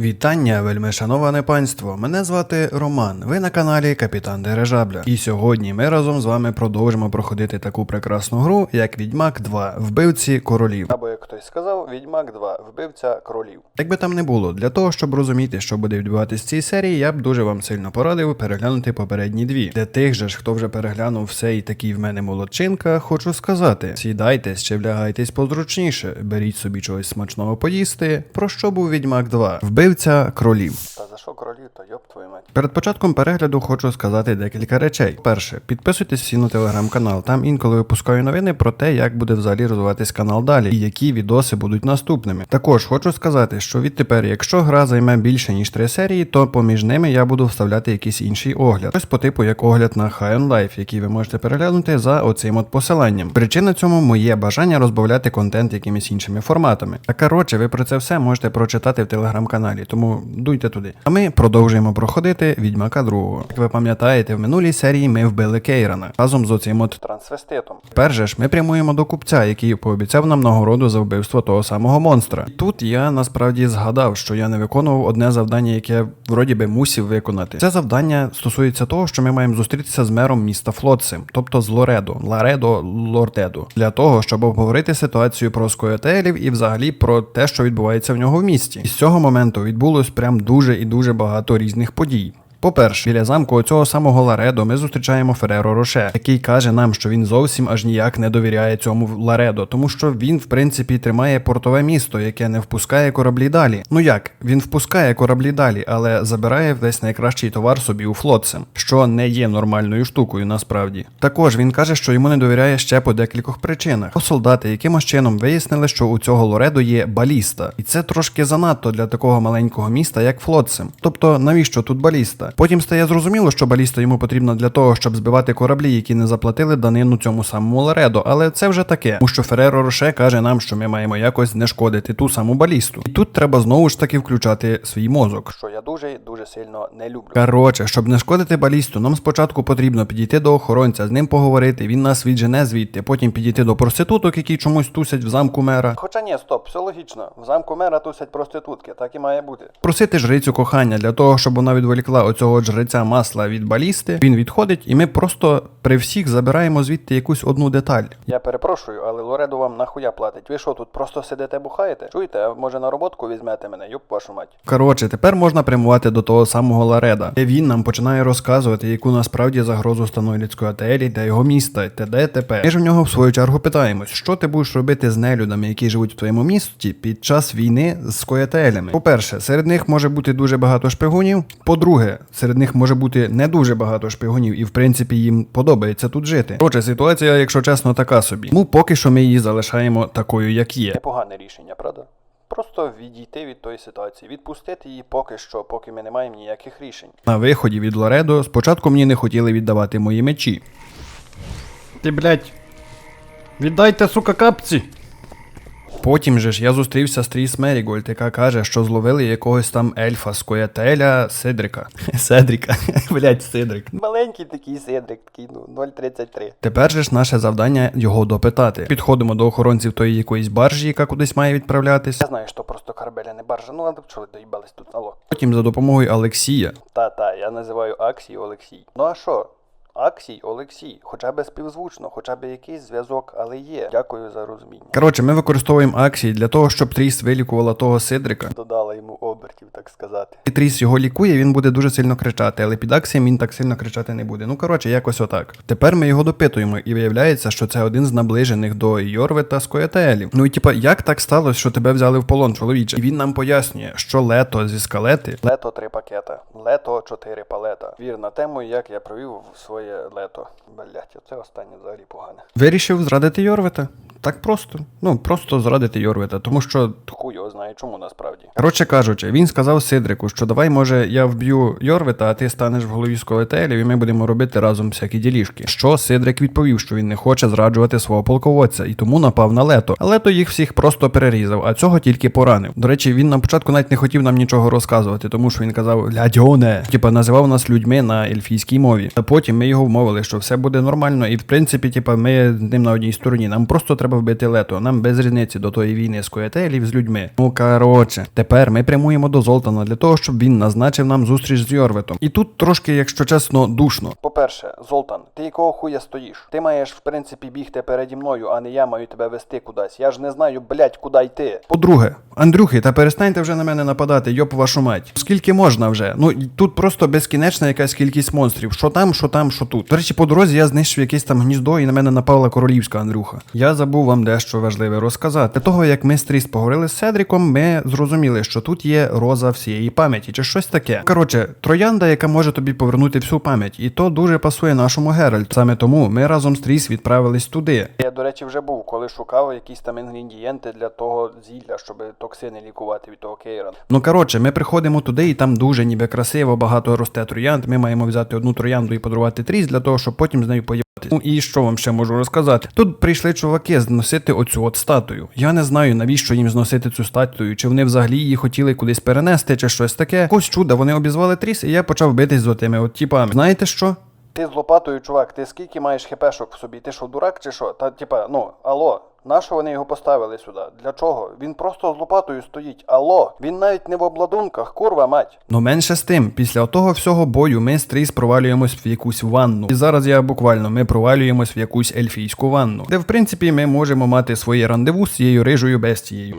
Вітання, вельми шановане панство. Мене звати Роман. Ви на каналі Капітан Дирижабля. І сьогодні ми разом з вами продовжимо проходити таку прекрасну гру, як Відьмак 2 Вбивці королів. Або як хтось сказав, Відьмак 2 Вбивця королів. Як би там не було, для того, щоб розуміти, що буде відбуватись в цій серії, я б дуже вам сильно порадив переглянути попередні дві. Для тих же ж, хто вже переглянув все і такий в мене молодчинка, хочу сказати: сідайтесь чи влягайтесь позручніше, беріть собі чогось смачного поїсти. Про що був Відьмак 2? Вбивця кролів. Та за що кролів, то йоп твою мать. Перед початком перегляду хочу сказати декілька речей. Перше, підписуйтесь всі на телеграм-канал. Там інколи випускаю новини про те, як буде взагалі розвиватись канал далі і які відоси будуть наступними. Також хочу сказати, що відтепер, якщо гра займе більше ніж три серії, то поміж ними я буду вставляти якийсь інший огляд. Щось по типу як огляд на High on Life, який ви можете переглянути за оцим от посиланням. Причина цьому моє бажання розбавляти контент якимись іншими форматами. А коротше, ви про це все можете прочитати в телеграм-каналі, тому дуйте туди. А ми продовжуємо проходити Відьмака другого. Як ви пам'ятаєте, в минулій серії ми вбили Кейрана разом з оцим от трансвеститом. Перше ж ми прямуємо до купця, який пообіцяв нам нагороду за вбивство того самого монстра. Тут я насправді згадав, що я не виконував одне завдання, яке вроді би мусів виконати. Це завдання стосується того, що ми маємо зустрітися з мером міста Флотсим, тобто з Лоредо, Ларедо, Лордедо, для того, щоб обговорити ситуацію про скоятелів і взагалі про те, що відбувається в нього в місті. І з цього моменту відбулось прям дуже і дуже багато різних подій. the По-перше, біля замку оцього самого Ларедо ми зустрічаємо Фереро Роше, який каже нам, що він зовсім аж ніяк не довіряє цьому Ларедо, тому що він, в принципі, тримає портове місто, яке не впускає кораблі далі. Ну як, він впускає кораблі далі, але забирає весь найкращий товар собі у флотсем, що не є нормальною штукою насправді. Також він каже, що йому не довіряє ще по декількох причинах. Бо солдати якимось чином вияснили, що у цього Лоредо є баліста, і це трошки занадто для такого маленького міста, як Флотсем. Тобто, навіщо тут баліста? Потім стає зрозуміло, що баліста йому потрібна для того, щоб збивати кораблі, які не заплатили данину цьому самому Ларедо, але це вже таке. Тому що Фереро Роше каже нам, що ми маємо якось знешкодити ту саму балісту. І тут треба знову ж таки включати свій мозок. Що я дуже дуже сильно не люблю. Коротше, щоб не шкодити балісту, нам спочатку потрібно підійти до охоронця, з ним поговорити. Він нас віджене звідти, потім підійти до проституток, які чомусь тусять в замку мера. Хоча ні, стоп, все логічно. В замку мера тусять проститутки, так і має бути. Просити жрицю кохання для того, щоб вона відволікла оцього жриця масла від балісти. Він відходить, і ми просто при всіх забираємо звідти якусь одну деталь. Я перепрошую, але Лоредо вам нахуя платить. Ви що тут просто сидите бухаєте? Чуєте, а може на роботку візьмете мене, юб вашу мать. Коротше, тепер можна прямувати до того самого Лареда, де він нам починає розказувати, яку насправді загрозу становить людської ателі та його міста, т.д. т.п. Ми ж в нього в свою чергу питаємось, що ти будеш робити з нелюдами, які живуть в твоєму місті під час війни з скоятелями. По-перше, серед них може бути дуже багато шпигунів. По-друге, серед них може бути не дуже багато шпигунів, і в принципі їм подобається тут жити. Коротше, ситуація, якщо чесно, така собі. Ну поки що ми її залишаємо такою, як є. Непогане рішення, правда? Просто відійти від тої ситуації, відпустити її поки що, поки ми не маємо ніяких рішень. На виході від Лоредо спочатку мені не хотіли віддавати мої мечі. Ти, блядь, віддайте, сука, капці. Потім же ж я зустрівся з Тріс Мерігольд, яка каже, що зловили якогось там ельфа з коятеля Сидрика. Седріка. Блять, Сидрик. Маленький такий Седрик, такий, ну, 0,33. Тепер же ж наше завдання його допитати. Підходимо до охоронців тої якоїсь баржі, яка кудись має відправлятись. Я знаю, що просто корабель, а не баржа. Ну, а чого доїбались тут, алло. Потім за допомогою Олексія. Та-та, я називаю Аксій Олексій. Ну а що? Аксій Олексій, хоча б співзвучно, хоча б якийсь зв'язок, але є. Дякую за розуміння. Коротше, ми використовуємо акції для того, щоб Тріс вилікувала того Сидрика. Додала йому обертів, так сказати. І Тріс його лікує, він буде дуже сильно кричати, але під акцієм він так сильно кричати не буде. Ну коротше, якось отак. Тепер ми його допитуємо, і виявляється, що це один з наближених до Йорве та Скоятелів. Ну і типа, як так сталося, що тебе взяли в полон, чоловіче? І він нам пояснює, що лето зі скалети Лето три пакета, лето чотири палета. Вір на тему, як я провів своє лето. Блять, оце останнє взагалі погане. вирішив зрадити Йорвета. Так просто. Ну, просто зрадити Йорвета, тому що Хуй його знає, чому насправді. Коротше кажучи, він сказав Сидрику, що давай, може, я вб'ю Йорвета, а ти станеш в голові сковетелів, і ми будемо робити разом всякі ділішки. Що Сидрик відповів, що він не хоче зраджувати свого полководця, і тому напав на лето. А лето їх всіх просто перерізав, а цього тільки поранив. До речі, він на початку навіть не хотів нам нічого розказувати, тому що він казав лядьоне, типа називав нас людьми на ельфійській мові. А потім ми його вмовили, що все буде нормально, і в принципі, типа, ми з ним на одній стороні. Нам просто треба треба вбити лето. Нам без різниці до тої війни з коєтелів з людьми. Ну коротше, тепер ми прямуємо до Золтана для того, щоб він назначив нам зустріч з Йорветом. І тут трошки, якщо чесно, душно. По-перше, Золтан, ти якого хуя стоїш? Ти маєш, в принципі, бігти переді мною, а не я маю тебе вести кудись. Я ж не знаю, блять, куди йти. По-друге, Андрюхи, та перестаньте вже на мене нападати, йоп вашу мать. Скільки можна вже? Ну тут просто безкінечна якась кількість монстрів. Що там, що там, що тут. До речі, по дорозі я знищив якесь там гніздо і на мене напала королівська Андрюха. Я забув вам дещо важливе розказати. Для того, як ми з Тріс поговорили з Седріком, ми зрозуміли, що тут є роза всієї пам'яті, чи щось таке. Коротше, троянда, яка може тобі повернути всю пам'ять, і то дуже пасує нашому Геральту. Саме тому ми разом з Тріс відправились туди. Я, до речі, вже був, коли шукав якісь там інгредієнти для того зілля, щоб токсини лікувати від того кейра. Ну коротше, ми приходимо туди, і там дуже ніби красиво, багато росте троянд. Ми маємо взяти одну троянду і подарувати тріс для того, щоб потім з нею поїбатись. Ну і що вам ще можу розказати? Тут прийшли чуваки зносити оцю от статую. Я не знаю, навіщо їм зносити цю статую, чи вони взагалі її хотіли кудись перенести, чи щось таке. Якось чудо, вони обізвали тріс, і я почав битись з отими от тіпами. Знаєте що? Ти з лопатою, чувак, ти скільки маєш хепешок в собі? Ти що, дурак чи що? Та типа, ну, алло, нащо вони його поставили сюди? Для чого? Він просто з лопатою стоїть. Алло, він навіть не в обладунках, курва мать. Ну менше з тим, після того всього бою ми з Тріс провалюємось в якусь ванну. І зараз я буквально ми провалюємось в якусь ельфійську ванну, де в принципі ми можемо мати своє рандеву з цією рижою бестією.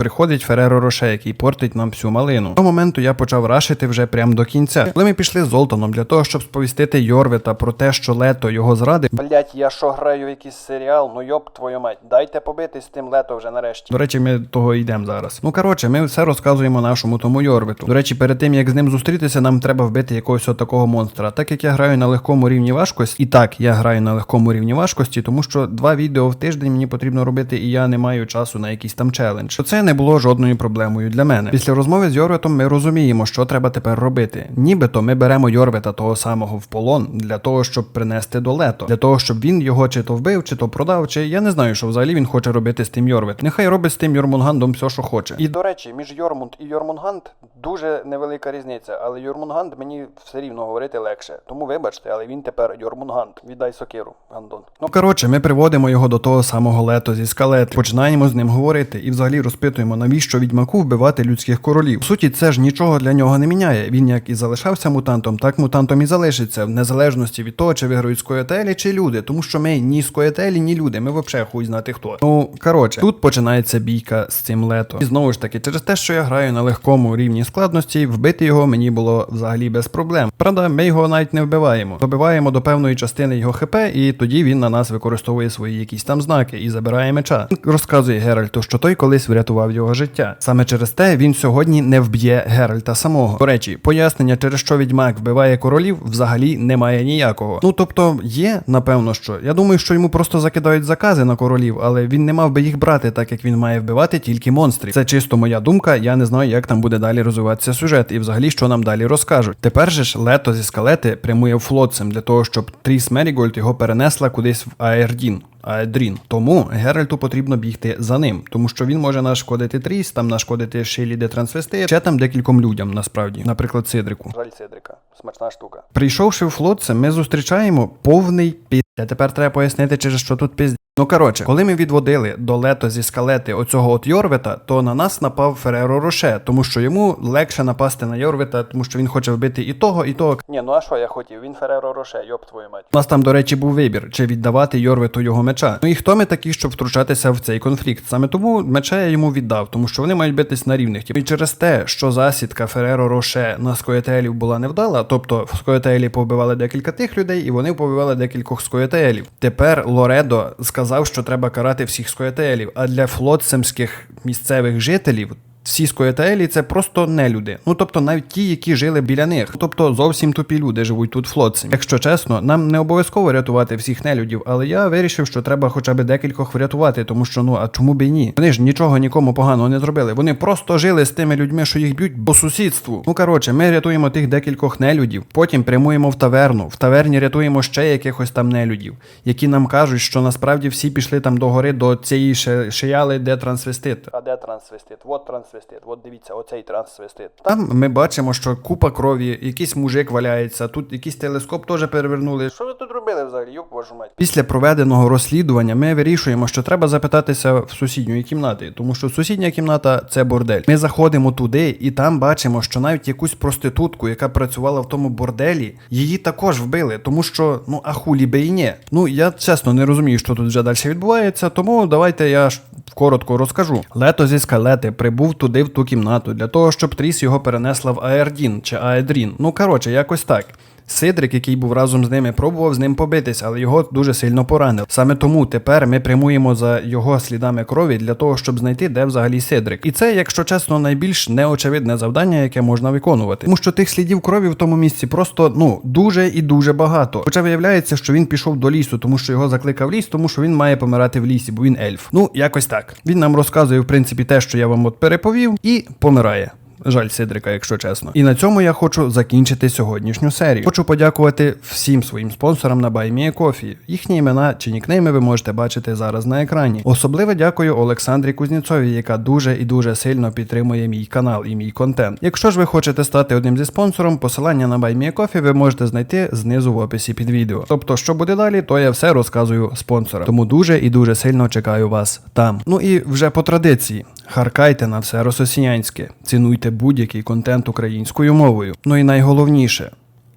Приходить Фереро Роше, який портить нам всю малину. До моменту я почав рашити вже прямо до кінця. Коли ми пішли з Золтаном для того, щоб сповістити Йорвета про те, що лето його зрадив. Блять, я що граю в якийсь серіал? Ну йоп твою мать, дайте побитись з тим лето вже нарешті. До речі, ми того йдемо зараз. Ну коротше, ми все розказуємо нашому тому Йорвиту. До речі, перед тим як з ним зустрітися, нам треба вбити якогось отакого монстра. Так як я граю на легкому рівні важкості, і так я граю на легкому рівні важкості, тому що два відео в тиждень мені потрібно робити, і я не маю часу на якийсь там челендж. То це не було жодною проблемою для мене. Після розмови з Йорветом ми розуміємо, що треба тепер робити. Нібито ми беремо Йорвета того самого в полон для того, щоб принести до лето, для того, щоб він його чи то вбив, чи то продав, чи я не знаю, що взагалі він хоче робити з тим Йорвет. Нехай робить з тим Йормунгандом все, що хоче. І до речі, між Йормунд і Йормунганд дуже невелика різниця, але Йормунганд мені все рівно говорити легше. Тому вибачте, але він тепер Йормунганд. Віддай сокиру, Гандон. Ну коротше, ми приводимо його до того самого лето зі скалет, починаємо з ним говорити і взагалі розпитуємо, навіщо відьмаку вбивати людських королів. В суті, це ж нічого для нього не міняє. Він як і залишався мутантом, так мутантом і залишиться, в незалежності від того, чи виграють скоєтелі, чи люди. Тому що ми ні скоєтелі, ні люди. Ми взагалі хуй знати хто. Ну коротше, тут починається бійка з цим лето. І знову ж таки, через те, що я граю на легкому рівні складності, вбити його мені було взагалі без проблем. Правда, ми його навіть не вбиваємо. Добиваємо до певної частини його хп, і тоді він на нас використовує свої якісь там знаки і забирає меча. Розказує Геральту, що той колись врятував його життя. Саме через те він сьогодні не вб'є Геральта самого. До речі, пояснення, через що відьмак вбиває королів, взагалі немає ніякого. Ну тобто є, напевно, що я думаю, що йому просто закидають закази на королів, але він не мав би їх брати, так як він має вбивати тільки монстрів. Це чисто моя думка. Я не знаю, як там буде далі розвиватися сюжет, і взагалі що нам далі розкажуть. Тепер же ж лето зі скалети прямує флотцем для того, щоб Тріс Мерігольд його перенесла кудись в Аердін. Аедрін. Тому Геральту потрібно бігти за ним, тому що він може нашкодити Тріс, там нашкодити Шилі де трансвести, ще там декільком людям, насправді, наприклад, Сидрику. жаль Сидрика, Смачна штука. Прийшовши в флотце, ми зустрічаємо повний пі. А тепер треба пояснити, через що тут пізд. Ну коротше, коли ми відводили до лето зі скалети оцього от Йорвета, то на нас напав Фереро Роше, тому що йому легше напасти на Йорвета, тому що він хоче вбити і того, і того. Ні, ну а що я хотів? Він Фереро Роше, йоп твою мать. У нас там, до речі, був вибір, чи віддавати Йорвету його меча. Ну і хто ми такі, щоб втручатися в цей конфлікт? Саме тому меча я йому віддав, тому що вони мають битись на рівних. І через те, що засідка Фереро Роше на скоєтелів була невдала, тобто в скоєтелі повбивали декілька тих людей, і вони повбивали декількох скоєтелів. Тепер Лоредо сказав, що треба карати всіх скоятелів, а для флотсемських місцевих жителів. Всі скоєтелі це просто нелюди. Ну тобто навіть ті, які жили біля них. Тобто зовсім тупі люди живуть тут флотці. Якщо чесно, нам не обов'язково рятувати всіх нелюдів, але я вирішив, що треба хоча б декількох врятувати, тому що ну а чому б і ні? Вони ж нічого нікому поганого не зробили. Вони просто жили з тими людьми, що їх б'ють по сусідству. Ну коротше, ми рятуємо тих декількох нелюдів, потім прямуємо в таверну. В таверні рятуємо ще якихось там нелюдів, які нам кажуть, що насправді всі пішли там до гори до цієї шияли, де трансвестит. А де трансвестит? Вот трансвестит. Свистить. От дивіться, оцей транс свистить. Там ми бачимо, що купа крові, якийсь мужик валяється, тут якийсь телескоп теж перевернули. Що ви тут робили взагалі, юб вашу мать? Після проведеного розслідування ми вирішуємо, що треба запитатися в сусідньої кімнати, тому що сусідня кімната це бордель. Ми заходимо туди і там бачимо, що навіть якусь проститутку, яка працювала в тому борделі, її також вбили, тому що ну а хулі би і ні. Ну я чесно не розумію, що тут вже далі відбувається, тому давайте я коротко розкажу. Лето зі скалети прибув туди в ту кімнату для того, щоб Тріс його перенесла в Аердін чи Аедрін. Ну коротше, якось так. Сидрик, який був разом з ними, пробував з ним побитись, але його дуже сильно поранив. Саме тому тепер ми прямуємо за його слідами крові для того, щоб знайти, де взагалі Сидрик. І це, якщо чесно, найбільш неочевидне завдання, яке можна виконувати. Тому що тих слідів крові в тому місці просто ну дуже і дуже багато. Хоча виявляється, що він пішов до лісу, тому що його закликав ліс, тому що він має помирати в лісі, бо він ельф. Ну якось так. Він нам розказує в принципі те, що я вам от переповів, і помирає. Жаль Сидрика, якщо чесно. І на цьому я хочу закінчити сьогоднішню серію. Хочу подякувати всім своїм спонсорам на BuyMeACoffee. Їхні імена чи нікнейми ви можете бачити зараз на екрані. Особливо дякую Олександрі Кузніцовій, яка дуже і дуже сильно підтримує мій канал і мій контент. Якщо ж ви хочете стати одним зі спонсором, посилання на BuyMeACoffee ви можете знайти знизу в описі під відео. Тобто, що буде далі, то я все розказую спонсорам. Тому дуже і дуже сильно чекаю вас там. Ну і вже по традиції. Харкайте на все рососіянське, цінуйте будь-який контент українською мовою. Ну і найголовніше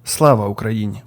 слава Україні!